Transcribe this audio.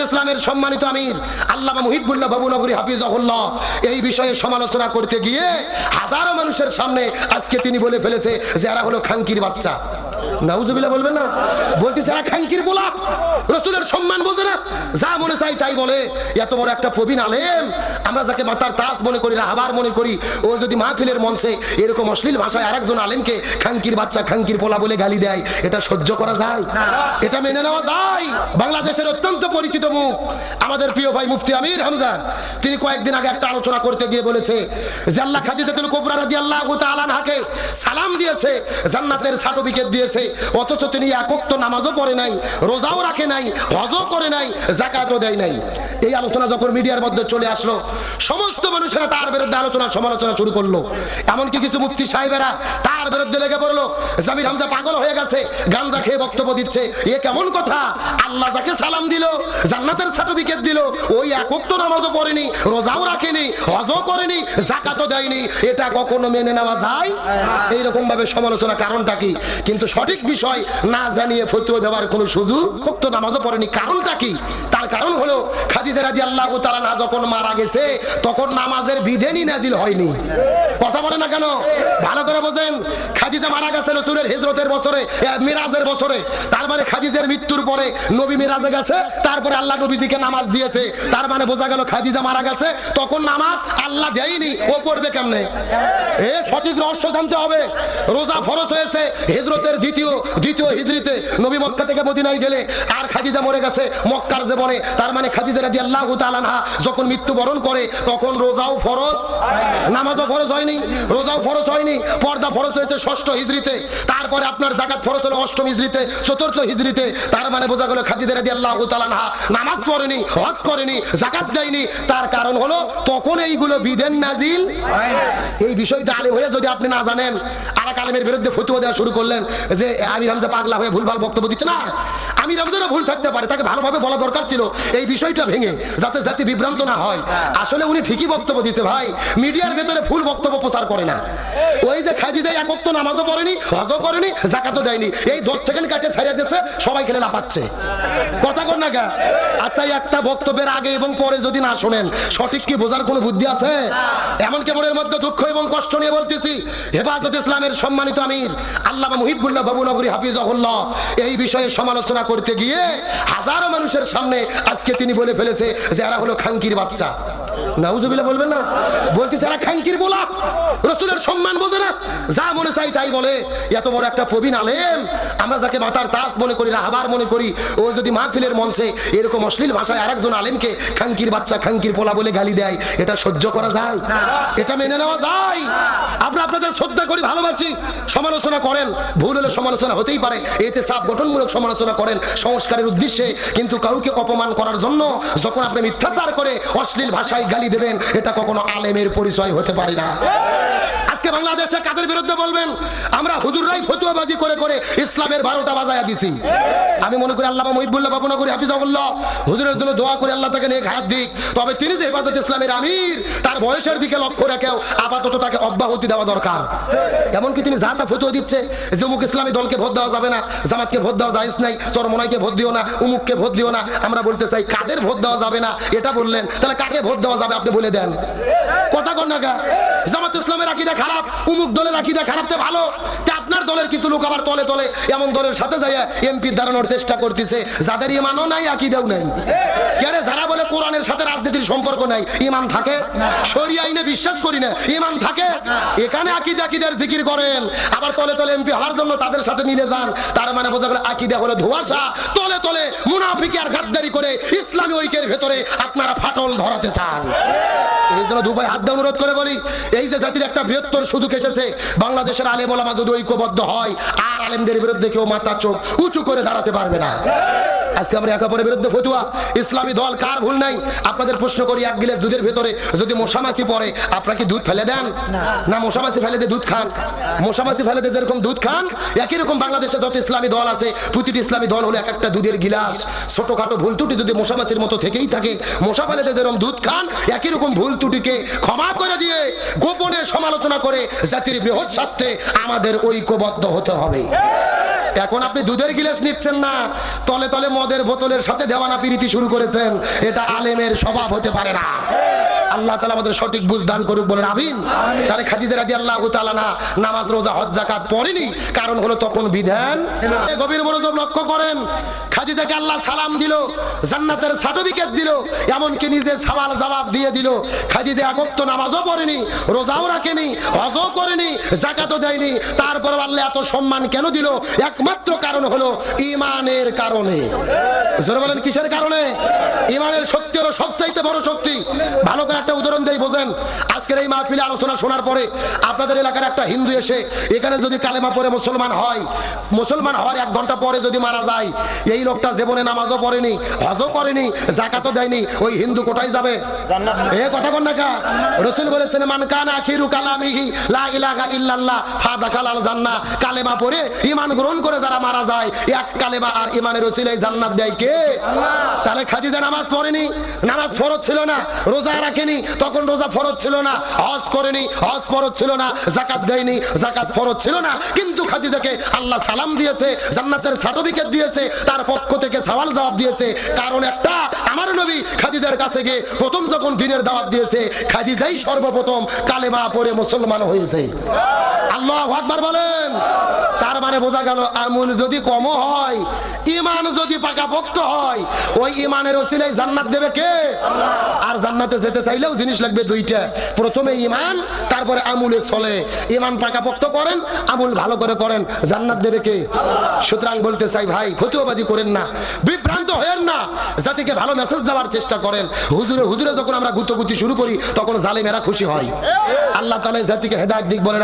ইসলামের সম্মানিত আমির আল্লামা মুহিবুল্লাহ বাবুনগরী হাফিজাহুল্লাহ এই বিষয়ে সমালোচনা করতে গিয়ে হাজারো মানুষের সামনে আজকে তিনি বলে ফেলেছে যারা হলো খাঙ্কির বাচ্চা। নাউজুবিল্লাহ বলবেন না? খাঙ্কির রসুলের সম্মান না। যা মনে চাই তাই বলে। একটা প্রবীণ আলেম। আমরা যাকে মাতার তাস মনে করি, রাহাবার মনে করি, ও যদি মাহফিলের মঞ্চে এরকম অশ্লীল ভাষায় আরেকজন আলেমকে খাঙ্কির বাচ্চা খাঙ্কির পোলা বলে গালি দেয়, এটা সহ্য করা যায়? এটা মেনে নেওয়া যায়? বাংলাদেশের অত্যন্ত পরিচিত মুখ। আমাদের প্রিয় ভাই মুফতি আমির হামজা, তিনি কয়েকদিন আগে একটা আলোচনা করতে গিয়ে বলেছে, যে খাদিজাতুল কুবরা রাদিয়াল্লাহু তাআলা সালাম দিয়েছে, জান্নাতের সার্টিফিকেট দিয়েছে। অথচ তিনি একত্র নামাজও পড়ে নাই, রোজাও রাখে নাই, হজও করে নাই জাকাতও দেয় নাই। এই আলোচনা যখন মিডিয়ার মধ্যে চলে আসলো, সমস্ত মানুষেরা তার বিরুদ্ধে আলোচনা, সমালোচনা শুরু করল। এমনকি কিছু মুফতি সাহেবেরা তার বিরুদ্ধে লেগে পড়ল, জামির হামজা পাগল হয়ে গেছে, গাঞ্জা খেয়ে বক্তব্য দিচ্ছে। এ কেমন কথা? আল্লাহ যাকে সালাম দিল, জান্নাতের সার্টিফিকেট দিল, ওই একক তো নামাজও পড়েনি, রোজাও রাখেনি, হজও করেনি জাকাতও দেয়নি। এটা কখনো মেনে নেওয়া যায়? এইরকম ভাবে সমালোচনা কারণটা কি? কিন্তু সঠিক বিষয় না জানিয়ে ফতুয়া দেওয়ার কোনো সুযোগ তো নামাজও পড়েনি। কারণটা কি? তার কারণ হলো মানে তারপরে আল্লাহ নবীজিকে নামাজ দিয়েছে। তার মানে বোঝা গেল খাদিজা মারা গেছে, তখন নামাজ আল্লাহ দেয়নি। ও পড়বে কেমনে? এ সঠিক রহস্য জানতে হবে। রোজা ফরজ হয়েছে, হিজরতের দ্বিতীয় দ্বিতীয় হিজরিতে নবী মক্কা থেকে মদিনায় গেলে আর খাদিজা মরে গেছে মক্কার জীবনে। তার মানে খাদিজা রাদি আল্লাহ তালানহা যখন মৃত্যুবরণ করে, তখন রোজাও ফরজ? নামাজও ফরজ হয়নি, রোজাও ফরজ হয়নি, পর্দা ফরজ হয়েছে ষষ্ঠ হিজরিতে তারপরে আপনার জাকাত ফরজ হলো অষ্টম হিজরিতে চতুর্থ হিজরিতে তার মানে বোঝা গেল খাদিজা রাদি আল্লাহ তালানহা নামাজ পড়েনি, হজ করেনি, জাকাত দেয়নি। তার কারণ হলো, তখন এইগুলো বিধেন নাজিল এই বিষয়টা আলেম হয়ে যদি আপনি না জানেন আর এক বিরুদ্ধে ফতুয়া দেওয়া শুরু করলেন যে আমির হামজা পাগলা হয়ে ভুলভাল বক্তব্য দিচ্ছে না। আমির হামজারও ভুল থাকতে পারে তাকে ভালোভাবে বলা দরকার ছিল। এই বিষয়টা ভেঙে যাতে জাতি বিভ্রান্ত না হয়। আসলে উনি ঠিকই বক্তব্য দিচ্ছে ভাই। মিডিয়ার ভেতরে ফুল বক্তব্য প্রচার করে না। ওই যে খাজি যায় একত্র নামাজও পড়েনি হজও করেনি জাকাতও দেয়নি। এই দশ সেকেন্ড কাটে ছাড়িয়ে দিচ্ছে সবাই খেলে না পাচ্ছে কথা কর না গা আচ্ছা একটা বক্তব্যের আগে এবং পরে যদি না শোনেন সঠিক কি বোঝার কোনো বুদ্ধি আছে? এমনকি মনের মধ্যে দুঃখ এবং কষ্ট নিয়ে বলতেছি হেফাজত ইসলামের সম্মানিত আমির আল্লামা মুহিবুল্লাহ বাবুনগরী হাফিজাহুল্লাহ এই বিষয়ে সমালোচনা করতে গিয়ে হাজারো মানুষের সামনে আজকে তিনি বলে ফেলেছে যে এরা হলো খাঙ্কির বাচ্চা। বলবেন না? এরা খাঙ্কির রসুলের সম্মান বোঝে না? যা মনে চাই তাই বলে। এত বড় একটা প্রবীণ আলেম, আমরা যাকে মাতার তাস মনে করি, রাহাবার মনে করি, ও যদি মাহফিলের মঞ্চে এরকম অশ্লীল ভাষায় আরেকজন আলেমকে খাঙ্কির বাচ্চা খাঙ্কির পোলা বলে গালি দেয়, এটা সহ্য করা যায়? এটা মেনে নেওয়া যায়? আমরা আপনাদের শ্রদ্ধা করি, ভালোবাসি। সমালোচনা করেন, ভুল হলে সমালোচনা হতেই পারে। এতে সাপ গঠনমূলক সমালোচনা করেন, সংস্কারের উদ্দেশ্যে। কিন্তু কাউকে অপমান করার জন্য যখন আপনি মিথ্যাচার করে অশ্লীল ভাষায় গালি দেবেন এটা কখনো আলেমের পরিচয় হতে পারে না। আজকে বাংলাদেশে কাদের বিরুদ্ধে বলবেন? আমরা হুজুররাই ফতুয়াবাজি করে করে ইসলামের বারোটা বাজায়া দিছি। আমি মনে করি আল্লাহ মহিবুল্লাহ বাবু করি হাফিজাহুল্লাহ, হুজুরের জন্য দোয়া করে আল্লাহ তাকে নিয়ে হাত দিক। তবে তিনি যে হেফাজত ইসলামের আমির, তার বয়সের দিকে লক্ষ্য রেখেও আপাতত তাকে অব্যাহতি দেওয়া দরকার। এমনকি তিনি যা তা ফতুয়া দিচ্ছে যে অমুক ইসলামী দলকে ভোট দেওয়া যাবে না, জামাতকে ভোট দেওয়া যাইজ নাই, চরমনাইকে ভোট দিও না, উমুককে ভোট দিও না। আমরা বলতে চাই, কাদের ভোট দেওয়া যাবে না? এটা বললেন, তাহলে কাকে ভোট দেওয়া যাবে আপনি বলে দেন? কথা কর না জামাত ইসলামের আকিদা খারাপ, উমুক দলের আকিদা খারাপ তে ভালো। তে আপনার দলের কিছু লোক আবার তলে তলে এমন দলের সাথে যাইয়া এমপি দাঁড়ানোর চেষ্টা করতেছে। যাদের ইমানও নাই, আকিদাও নাই। কেন যারা বলে কোরআনের সাথে রাজনীতির সম্পর্ক নাই, ইমান থাকে? শরিয়া আইনে বিশ্বাস করি না, ইমান থাকে? এখানে আকিদা আকিদার জিকির করেন। আবার তলে তলে এমপি হওয়ার জন্য তাদের সাথে মিলে যান। তার মানে বোঝা গেল আকিদা হলো ধোয়াশা। তলে তলে মুনাফিকি আর গাদ্দারি করে ইসলামী ঐক্যের ভেতরে আপনারা ফাটল ধরাতে চান। এই জন্য দুবাই হাত করে বলি, এই যে জাতির একটা বৃহত্তর বাংলাদেশের আলেম যদি ঐক্যবদ্ধ হয়, আর আলেমদের বিরুদ্ধে কেউ মাথা চোখ উঁচু করে দাঁড়াতে পারবে না। আজকে আমরা একে অপরের বিরুদ্ধে ফতুয়া। ইসলামী দল কার ভুল নাই? আপনাদের প্রশ্ন করি এক গিলাস দুধের ভেতরে যদি মশামাছি পড়ে আপনারা কি দুধ ফেলে দেন? না। মশামাছি ফেলে দিয়ে দুধ খান। মশামাছি ফেলে দিয়ে যেরকম দুধ খান একই রকম বাংলাদেশে যত ইসলামী দল আছে প্রতিটি ইসলামী দল হলো এক একটা দুধের গিলাস। ছোটখাটো ভুল ত্রুটি যদি মশামাছির মতো থেকেই থাকে মশা ফেলে দিয়ে যেরকম দুধ খান একই রকম ভুল ত্রুটিকে ক্ষমা করে দিয়ে গোপনে সমালোচনা করে জাতির বৃহৎ স্বার্থে আমাদের ঐক্যবদ্ধ হতে হবে। এখন আপনি দুধের গিলাস নিচ্ছেন না। তলে তলে মদের বোতলের সাথে দেওয়ানা প্রীতি শুরু করেছেন। এটা আলেমের স্বভাব হতে পারে না। আল্লাহ তালা আমাদের সঠিক বুঝ দান করুক বলেন আমিন। তাহলে খাদিজা রাদি আল্লাহ না নামাজ রোজা হজ জাকাত পড়েনি। কারণ হলো তখন বিধান। গভীর মনোযোগ লক্ষ্য করেন। খাদিজাকে আল্লাহ সালাম দিল জান্নাতের সার্টিফিকেট দিল এমনকি নিজে সওয়াল জবাব দিয়ে দিল। খাদিজা একত্র নামাজও পড়েনি রোজাও রাখেনি হজও করেনি জাকাতও দেয়নি। তারপর আল্লাহ এত সম্মান কেন দিল? একমাত্র কারণ হলো ইমানের কারণে। জোরে বলেন কিসের কারণে? ইমানের শক্তি হলো সবচাইতে বড় শক্তি। ভালো করে একটা উদাহরণ দেই বোঝেন। আজকের এই মাহফিলে আলোচনা শোনার পরে আপনাদের এলাকার একটা হিন্দু এসে এখানে যদি কালেমা পড়ে মুসলমান হয় মুসলমান হওয়ার এক ঘণ্টা পরে যদি মারা যায় এই লোকটা জীবনে নামাজও পড়েনি হজও করেনি জাকাতও দেয়নি ওই হিন্দু কোথায় যাবে? এ কথা কন না কা। রসুল বলেছেন মান কানা আখিরু কালামিহি লা ইলাহা ইল্লাল্লাহ ফাদাখালাল জান্নাহ। কালেমা পড়ে ঈমান গ্রহণ করে যারা মারা যায় এক কালেমা আর ঈমানের ওসিলায় জান্নাত দেয় কে? আল্লাহ। তাহলে খাদিজা নামাজ পড়েনি নামাজ ফরজ ছিল না রোজা রাখেনি। তখন রোজা ফরজ ছিল না, হজ করেনি, হজ ফরজ ছিল না জাকাত দেয়নি জাকাত ফরজ ছিল না। কিন্তু খাদিজাকে আল্লাহ সালাম দিয়েছে, জান্নাতের সার্টিফিকেট দিয়েছে, তার পক্ষ থেকে সওয়াল জবাব দিয়েছে। কারণ একটা আমার নবী খাদিজার কাছে গিয়ে প্রথম যখন দিনের দাওয়াত দিয়েছে, খাদিজাই সর্বপ্রথম কালেমা পড়ে মুসলমান হয়েছে। আল্লাহ আকবার বলেন। তার মানে বোঝা গেল, আমুল যদি কম হয় ইমান যদি পাকা পাকাপোক্ত হয়, ওই ইমানের ওসিলাই জান্নাত দেবে কে? আর জান্নাতে যেতে চাইলেও জিনিস লাগবে দুইটা। প্রথমে ইমান তারপরে আমুলে চলে। ইমান পাকাপোক্ত করেন, আমুল ভালো করে করেন। জান্নাত দেবে কে? সুতরাং বলতে চাই, ভাই, ফতুয়াবাজি করেন না। বিভ্রান্ত হয়েন না। জাতিকে ভালো মেসেজ দেওয়ার চেষ্টা করেন। হুজুরে হুজুরে যখন আমরা গুতগুতি শুরু করি, তখন জালেমেরা খুশি হয়। আল্লাহ তালা জাতিকে হেদায়ত দিক বলেন